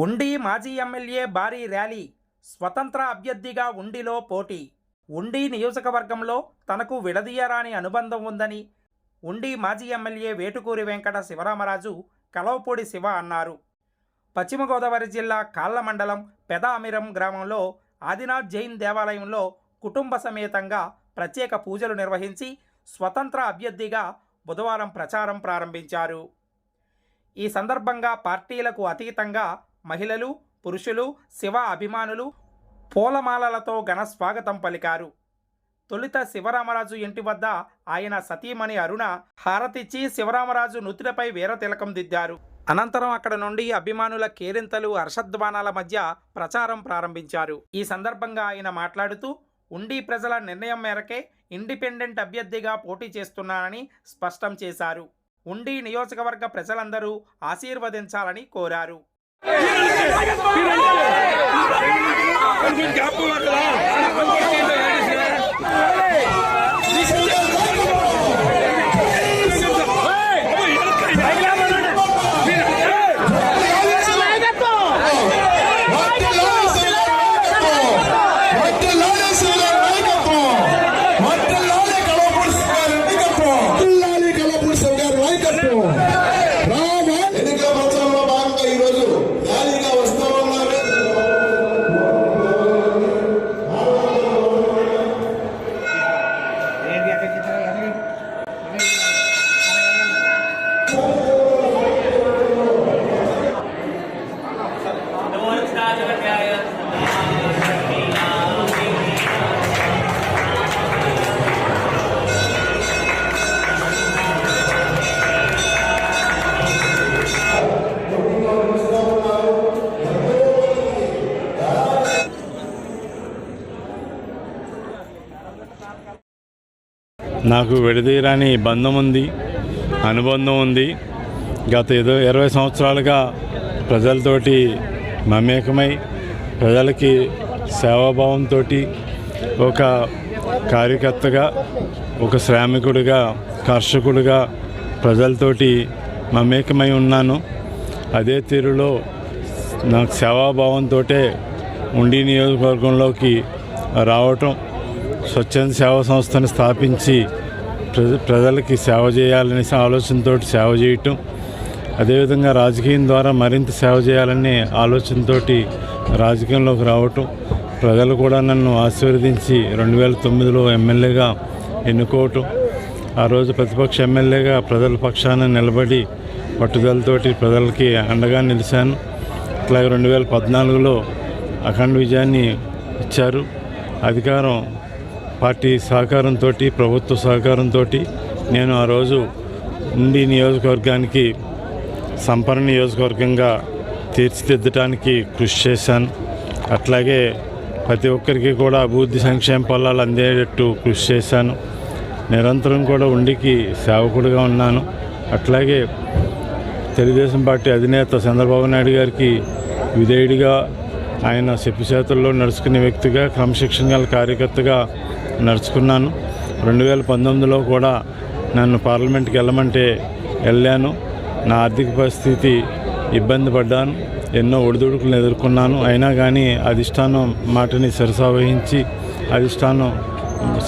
ఉండి మాజీ ఎమ్మెల్యే భారీ ర్యాలీ స్వతంత్ర అభ్యర్థిగా ఉండిలో పోటీ. ఉండి నియోజకవర్గంలో తనకు విడదీయరాని అనుబంధం ఉందని ఉండి మాజీ ఎమ్మెల్యే వేటుకూరి వెంకట శివరామరాజు కలవపూడి శివ అన్నారు. పశ్చిమ గోదావరి జిల్లా కాళ్ళ మండలం పెదామిరం గ్రామంలో ఆదినాథ్ జైన్ దేవాలయంలో కుటుంబ సమేతంగా ప్రత్యేక పూజలు నిర్వహించి స్వతంత్ర అభ్యర్థిగా బుధవారం ప్రచారం ప్రారంభించారు. ఈ సందర్భంగా పార్టీలకు అతీతంగా మహిళలు పురుషులు శివ అభిమానులు పూలమాలలతో ఘన స్వాగతం పలికారు. తొలుత శివరామరాజు ఇంటి వద్ద ఆయన సతీమణి అరుణ హారతిచ్చి శివరామరాజు నుతులపై వేర తిలకం దిద్దారు. అనంతరం అక్కడ నుండి అభిమానుల కేరింతలు హర్షధ్వానాల మధ్య ప్రచారం ప్రారంభించారు. ఈ సందర్భంగా ఆయన మాట్లాడుతూ ఉండి ప్రజల నిర్ణయం మేరకే ఇండిపెండెంట్ అభ్యర్థిగా పోటీ చేస్తున్నానని స్పష్టం చేశారు. ఉండి నియోజకవర్గ ప్రజలందరూ ఆశీర్వదించాలని కోరారు. पूरा कॉल हम है నాకు విడదీయరాని బంధం ఉంది అనుబంధం ఉంది. గత ఏదో ఇరవై సంవత్సరాలుగా ప్రజలతోటి మమేకమై ప్రజలకి సేవాభావంతో ఒక కార్యకర్తగా ఒక శ్రామికుడిగా కర్షకుడిగా ప్రజలతోటి మమేకమై ఉన్నాను. అదే తీరులో నాకు సేవాభావంతో ఉండి నియోజకవర్గంలోకి రావటం స్వచ్ఛంద సేవా సంస్థను స్థాపించి ప్రజ ప్రజలకి సేవ చేయాలనే ఆలోచనతో సేవ చేయటం అదేవిధంగా రాజకీయం ద్వారా మరింత సేవ చేయాలనే ఆలోచనతో రాజకీయంలోకి రావటం ప్రజలు కూడా నన్ను ఆశీర్వదించి రెండు వేల తొమ్మిదిలో ఎమ్మెల్యేగా ఎన్నుకోవటం ఆ రోజు ప్రతిపక్ష ఎమ్మెల్యేగా ప్రజల పక్షాన నిలబడి పట్టుదలతోటి ప్రజలకి అండగా నిలిచాను. అట్లాగే రెండు వేల పద్నాలుగులో అఖండ విజయాన్ని ఇచ్చారు. అధికారం పార్టీ సహకారంతో ప్రభుత్వ సహకారంతో నేను ఆ రోజు ఉండి నియోజకవర్గానికి సంపన్న నియోజకవర్గంగా తీర్చిదిద్దడానికి కృషి చేశాను. అట్లాగే ప్రతి ఒక్కరికి కూడా అభివృద్ధి సంక్షేమ పొలాలు అందేటట్టు కృషి చేశాను. నిరంతరం కూడా ఉండికి సేవకుడిగా ఉన్నాను. అట్లాగే తెలుగుదేశం పార్టీ అధినేత చంద్రబాబు నాయుడు గారికి విధేయుడిగా ఆయన చెప్పు చేతుల్లో నడుచుకునే వ్యక్తిగా క్రమశిక్షణ గల కార్యకర్తగా నడుచుకున్నాను. రెండు వేల పంతొమ్మిదిలో కూడా నన్ను పార్లమెంట్కి వెళ్ళమంటే వెళ్ళాను. నా ఆర్థిక పరిస్థితి ఇబ్బంది పడ్డాను. ఎన్నో ఒడిదుడుకులను ఎదుర్కొన్నాను. అయినా కానీ అధిష్టానం మాటని సరసావహించి అధిష్టానం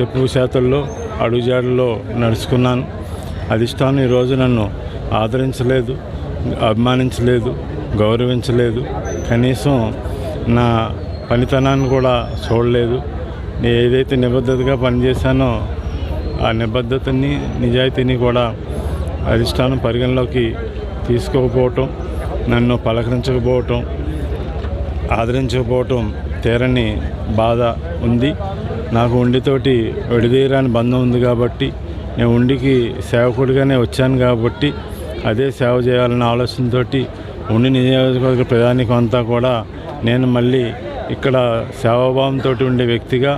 చెప్పు చేతుల్లో అడుగుజాడల్లో నడుచుకున్నాను. అధిష్టానం ఈరోజు నన్ను ఆదరించలేదు అభిమానించలేదు గౌరవించలేదు. కనీసం నా పనితనాన్ని కూడా చూడలేదు. నేను ఏదైతే నిబద్ధతగా పనిచేశానో ఆ నిబద్ధతని నిజాయితీని కూడా అధిష్టానం పరిగణలోకి తీసుకోకపోవటం నన్ను పలకరించకపోవటం ఆదరించకపోవటం తీరని బాధ ఉంది. నాకు ఉండితోటి విడదీయరాని బంధం ఉంది కాబట్టి నేను ఉండికి సేవకుడిగానే వచ్చాను కాబట్టి అదే సేవ చేయాలన్న ఆలోచనతోటి ఉండి నియోజకవర్గ ప్రధానికంతా కూడా నేను మళ్ళీ ఇక్కడ సేవాభావంతో ఉండే వ్యక్తిగా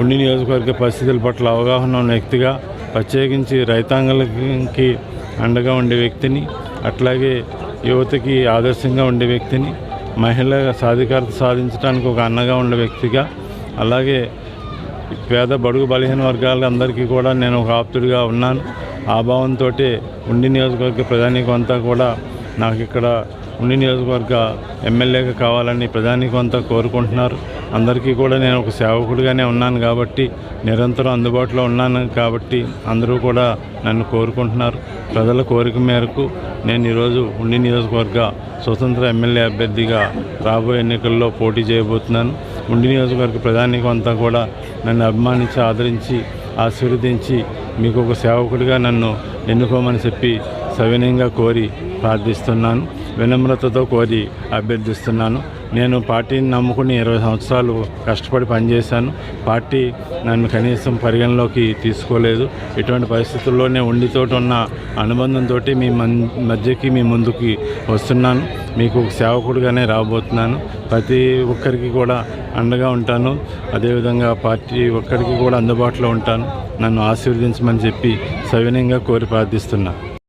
ఉండి నియోజకవర్గ పరిస్థితుల పట్ల అవగాహన ఉన్న వ్యక్తిగా ప్రత్యేకించి రైతాంగాలకి అండగా ఉండే వ్యక్తిని అట్లాగే యువతకి ఆదర్శంగా ఉండే వ్యక్తిని మహిళ సాధికారత సాధించడానికి ఒక అన్నగా ఉండే వ్యక్తిగా అలాగే పేద బడుగు బలహీన వర్గాలందరికీ కూడా నేను ఒక ఆప్తుడిగా ఉన్నాను. ఆ భావంతో ఉండి నియోజకవర్గ ప్రధానికం అంతా కూడా నాకు ఇక్కడ ఉండి నియోజకవర్గ ఎమ్మెల్యేగా కావాలని ప్రధాని అంతా కోరుకుంటున్నారు. అందరికీ కూడా నేను ఒక సేవకుడిగానే ఉన్నాను కాబట్టి నిరంతరం అందుబాటులో ఉన్నాను కాబట్టి అందరూ కూడా నన్ను కోరుకుంటున్నారు. ప్రజల కోరిక మేరకు నేను ఈరోజు ఉండి నియోజకవర్గ స్వతంత్ర ఎమ్మెల్యే అభ్యర్థిగా రాబోయే ఎన్నికల్లో పోటీ చేయబోతున్నాను. ఉండి నియోజకవర్గ ప్రధాని అంతా కూడా నన్ను అభిమానించి ఆదరించి ఆశీర్వదించి మీకు ఒక సేవకుడిగా నన్ను ఎన్నుకోమని చెప్పి సవినయంగా కోరి ప్రార్థిస్తున్నాను. వినమ్రతతో కోరి అభ్యర్థిస్తున్నాను. నేను పార్టీని నమ్ముకుని ఇరవై సంవత్సరాలు కష్టపడి పనిచేశాను. పార్టీ నన్ను కనీసం పరిగణలోకి తీసుకోలేదు. ఇటువంటి పరిస్థితుల్లోనే ఉండితోటి ఉన్న అనుబంధంతో మీ మధ్యకి మీ ముందుకి వస్తున్నాను. మీకు సేవకుడుగానే సేవకుడిగానే రాబోతున్నాను. ప్రతి ఒక్కరికి కూడా అండగా ఉంటాను. అదేవిధంగా పార్టీ ఒక్కరికి కూడా అందుబాటులో ఉంటాను. నన్ను ఆశీర్వదించమని చెప్పి సవినయంగా కోరి ప్రార్థిస్తున్నాను